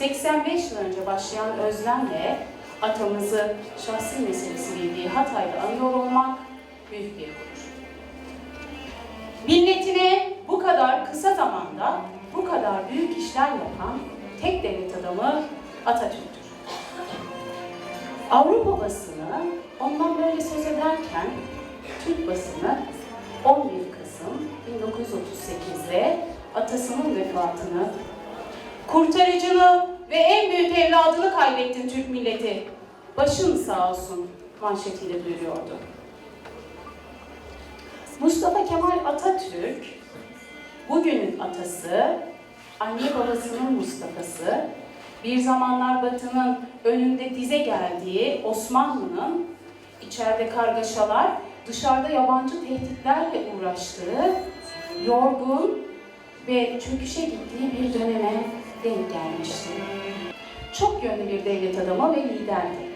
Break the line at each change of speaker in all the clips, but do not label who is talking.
85 yıl önce başlayan özlemle atamızı şahsi meselesi bildiği Hatay'da anıyor olmak büyük bir gurur. Milletine bu kadar kısa zamanda bu kadar büyük işler yapan tek devlet adamı Atatürk'tür. Avrupa basını ondan böyle söz ederken Türk basını 11 Kasım 1938'de atasının vefatını, kurtarıcını evladını kaybettin Türk milleti. Başın sağ olsun manşetiyle duyuruyordu. Mustafa Kemal Atatürk, bugünün atası, anne babasının Mustafa'sı, bir zamanlar Batı'nın önünde dize geldiği Osmanlı'nın içeride kargaşalar, dışarıda yabancı tehditlerle uğraştığı, yorgun ve çöküşe gittiği bir döneme denk gelmişti. Çok yönlü bir devlet adamı ve liderdi.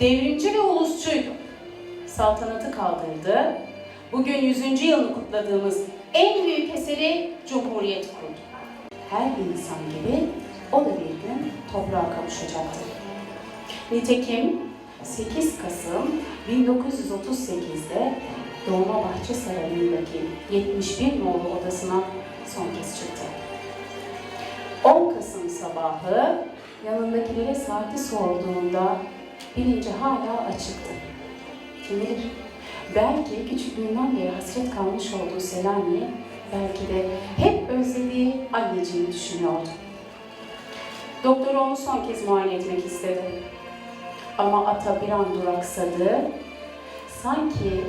Devrimci ve ulusçuydu. Saltanatı kaldırdı. Bugün 100. yılını kutladığımız en büyük eseri Cumhuriyet kurdu. Her insan gibi o da bir gün toprağa kavuşacaktı. Nitekim 8 Kasım 1938'de Dolmabahçe Sarayı'ndaki 71 nolu odasına son kez çıktı. 10 Kasım sabahı yanındakilere saati sorduğunda bilinci hala açıktı. Kim bilir? Belki küçüklüğünden beri hasret kalmış olduğu Selami'yi belki de hep özlediği anneciğini düşünüyordu. Doktor onu son kez muayene etmek istedi. Ama ata bir an duraksadı. Sanki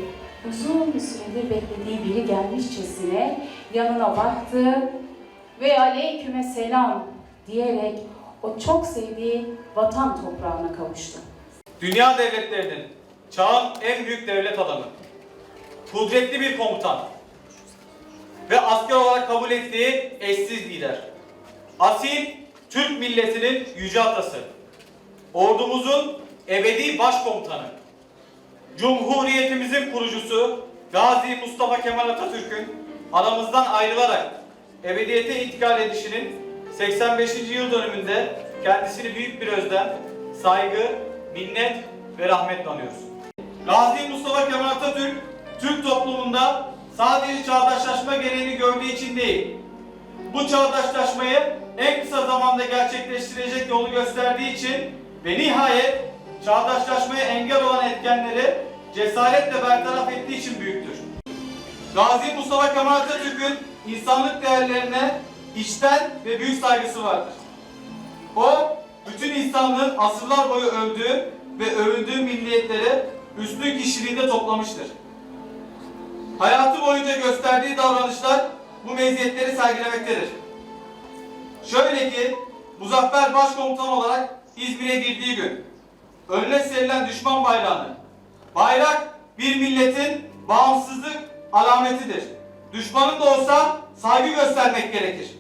uzun bir süredir beklediği biri gelmişçesine yanına baktı ve aleyküme selam diyerek o çok sevdiği vatan toprağına kavuştu.
Dünya devletlerinin çağın en büyük devlet adamı, kudretli bir komutan ve asker olarak kabul ettiği eşsiz lider. Asil Türk milletinin yüce atası, ordumuzun ebedi başkomutanı, Cumhuriyetimizin kurucusu Gazi Mustafa Kemal Atatürk'ün aramızdan ayrılarak ebediyete intikal edişinin 85. yıl dönümünde kendisini büyük bir özlem, saygı, minnet ve rahmetle anıyoruz. Gazi Mustafa Kemal Atatürk, Türk toplumunda sadece çağdaşlaşma gereğini gördüğü için değil, bu çağdaşlaşmayı en kısa zamanda gerçekleştirecek yolu gösterdiği için ve nihayet çağdaşlaşmaya engel olan etkenleri cesaretle bertaraf ettiği için büyüktür. Gazi Mustafa Kemal Atatürk'ün insanlık değerlerine içten ve büyük saygısı vardır. O, bütün insanlığın asırlar boyu övdüğü ve övündüğü milliyetleri üstün kişiliğinde toplamıştır. Hayatı boyunca gösterdiği davranışlar bu meziyetleri sergilemektedir. Şöyle ki, Muzaffer Başkomutan olarak İzmir'e girdiği gün, önüne serilen düşman bayrağını, bayrak bir milletin bağımsızlık alametidir. Düşmanın da olsa saygı göstermek gerekir.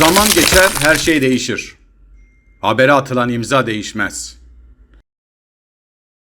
Zaman geçer, her şey değişir. Habere atılan imza değişmez.